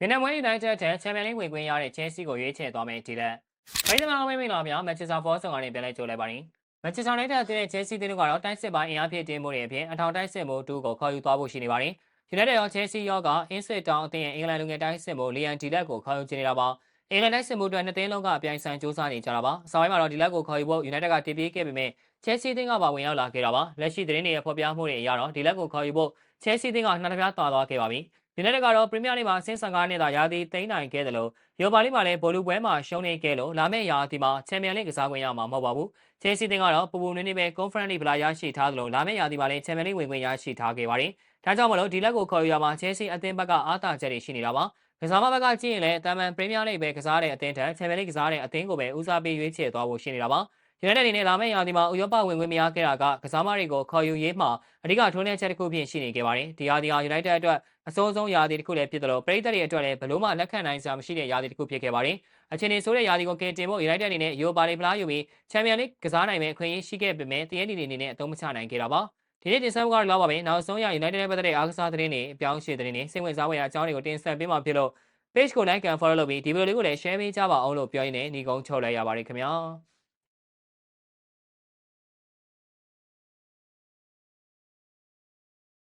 မြန်မာဝင်းယူနိုက်တက်တဲ့ချန်ပီယံလိဝင်ခွင့်ရတဲ့ချဲစီကိုရွေးချယ်သွားမယ်ဒီလက်ပရိသတ်များမင်းမင်္ဂလာများမန်ချက်စတာဖောဆောင်ကနေပြန်လဲကြိုလိုက်ပါရင်မန်ချက်စတာနဲ့တဲ့ချဲစီတင်းတို့ကတော့တိုက်စစ်ပိုင်းအင်အားဖြည့်တင်းမှုတွေအပြင်အထောင်တိုက်စစ်မှုတူကိုခေါ်ယူသွားဖို့ရှိနေပါတယ်ယူနိုက်တက်ရောချဲစီရောကအင်းစစ်တောင်အသင်းရဲ့အင်္ဂလန်လူငယ်တိုက်စစ်မှုလီယန်ဒီလက်ကိုခေါ်ယူချင်နေတာပါအင်္ဂလန်တိုက်စစ်မှုအတွက်နှစ်သိန်းလုံးကအပြိုင်ဆိုင်စူးစမ်းနေကြတာပါအစပိုင်းမှာတော့ဒီလက်ကိုခေါ်ယူဖို့ယူနိုက်ကတည်ပြီးခဲ့ပေမဲ့ချဲစီတင်းကပါဝင်ရောက်လာခဲ့တာပါလက်ရှိသတင်းတွေရဲ့ဖော်ပြမှုတွေအရတော့ဒီလက်ကိုခေါ်ယူဖို့ချဲစီတင်းကနှစ်တစ်ပြားသွားသွားခဲ့ပါပြီ ဒီနေ့ကတော့ပရီးမီးယားလိမှာဆင်း15နှစ်သာရာသီသိမ်းနိုင်ခဲ့တယ်လို့ရောပါလိမှာလည်းဘောလူပွဲမှာရှုံးနေခဲ့လို့လာမယ့်ရာသီမှာချန်ပီယံလိကစားခွင့်ရမှာမဟုတ်ပါဘူးချဲစီတင်းကတော့ပူပူနွေးနွေးပဲကွန်ဖရင့်လိဗလာရရှိထားသလိုလာမယ့်ရာသီမှာလည်းချန်ပီယံလိဝင်ခွင့်ရရှိထားခဲ့ပါတယ်ဒါကြောင့်မလို့ဒီလက်ကိုခေါ်ယူရမှာချဲစီအသင်းဘက်ကအားသာချက်တွေရှိနေတာပါကစားမဘက်ကကြည့်ရင်လည်းတာမန်ပရီးမီးယားလိပဲကစားတဲ့အသင်းထက်ချန်ပီယံလိကစားတဲ့အသင်းကိုပဲဦးစားပေးရွေးချယ်သွားဖို့ရှိနေတာပါ ယူနိုက်တက်အနေနဲ့လာမယ့်ရာသီမှာဥရောပဝင်ခွင့်မရခဲ့တာကကစားမတွေကိုခေါ်ယူရေးမှာအဓိကထိုးနှက်ချက်တစ်ခုဖြစ်ရှိနေခဲ့ပါတယ်။ဒီရာသီဟာယူနိုက်တက်အတွက်အစိုးဆုံးရာသီတစ်ခုလည်းဖြစ်တယ်လို့ပရိသတ်တွေအတွက်လည်းဘလို့မှလက်ခံနိုင်စရာမရှိတဲ့ရာသီတစ်ခုဖြစ်ခဲ့ပါတယ်။အခြေအနေဆိုတဲ့ရာသီကိုကင်တင်ဖို့ယူနိုက်တက်အနေနဲ့ယူရိုပါလိဖလားယူပြီးချန်ပီယံလိကစားနိုင်မယ့်အခွင့်အရေးရှိခဲ့ပေမဲ့တရင်းနေနေနဲ့အသုံးမချနိုင်ခဲ့တာပါ။ဒီနေ့တင်ဆက်မှုကတော့ပါပဲနောက်ဆုံးရယူနိုက်တက်နဲ့ပတ်သက်တဲ့အားကစားသတင်းတွေအပြောင်းအရွှေ့သတင်းတွေစိတ်ဝင်စားဖွယ်အကြောင်းတွေကိုတင်ဆက်ပေးမှာဖြစ်လို့ page ကို like and follow လုပ်ပြီးဒီဗီဒီယိုလေးကိုလည်း share ပေးကြပါအောင်လို့ပြောရင်းနဲ့ညီကုန်းချုပ်လိုက်ရပါတယ်ခင်ဗျာ။